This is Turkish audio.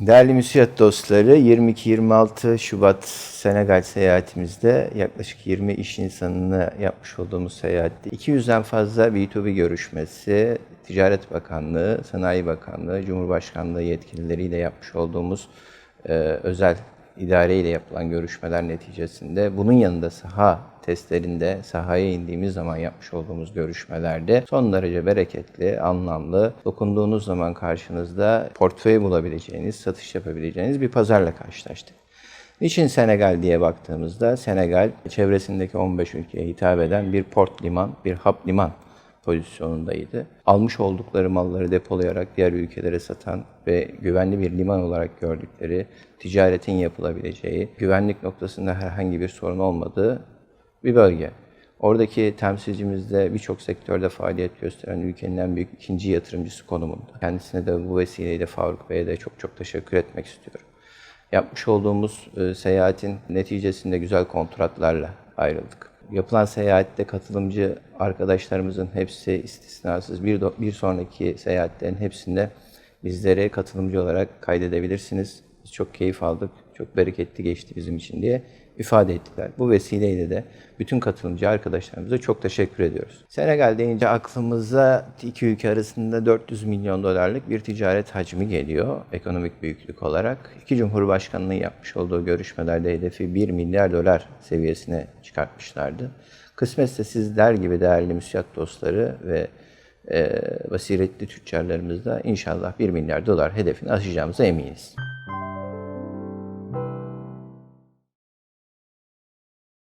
Değerli müsiyat dostları, 22-26 Şubat Senegal seyahatimizde yaklaşık 20 iş insanını yapmış olduğumuz seyahatte 200'den fazla B2B görüşmesi, Ticaret Bakanlığı, Sanayi Bakanlığı, Cumhurbaşkanlığı yetkilileriyle yapmış olduğumuz e, özel idareyle yapılan görüşmeler neticesinde bunun yanında saha testlerinde sahaya indiğimiz zaman yapmış olduğumuz görüşmelerde son derece bereketli, anlamlı, dokunduğunuz zaman karşınızda portföy bulabileceğiniz, satış yapabileceğiniz bir pazarla karşılaştık. Niçin Senegal diye baktığımızda Senegal çevresindeki 15 ülkeye hitap eden bir port liman, bir hap liman pozisyonundaydı. Almış oldukları malları depolayarak diğer ülkelere satan ve güvenli bir liman olarak gördükleri, ticaretin yapılabileceği, güvenlik noktasında herhangi bir sorun olmadığı bir bölge. Oradaki temsilcimizde birçok sektörde faaliyet gösteren ülkenin en büyük ikinci yatırımcısı konumunda. Kendisine de bu vesileyle Faruk Bey'e de çok çok teşekkür etmek istiyorum. Yapmış olduğumuz e, seyahatin neticesinde güzel kontratlarla ayrıldık. Yapılan seyahatte katılımcı arkadaşlarımızın hepsi istisnasız bir, bir sonraki seyahatlerin hepsinde bizlere katılımcı olarak kaydedebilirsiniz. Biz çok keyif aldık, çok bereketli geçti bizim için diye ifade ettiler. Bu vesileyle de bütün katılımcı arkadaşlarımıza çok teşekkür ediyoruz. Senegal deyince aklımıza iki ülke arasında 400 milyon dolarlık bir ticaret hacmi geliyor ekonomik büyüklük olarak. İki Cumhurbaşkanlığı yapmış olduğu görüşmelerde hedefi 1 milyar dolar seviyesine çıkartmışlardı. Kısmetse sizler gibi değerli müsiyat dostları ve e, basiretli tüccarlarımız inşallah 1 milyar dolar hedefini aşacağımıza eminiz.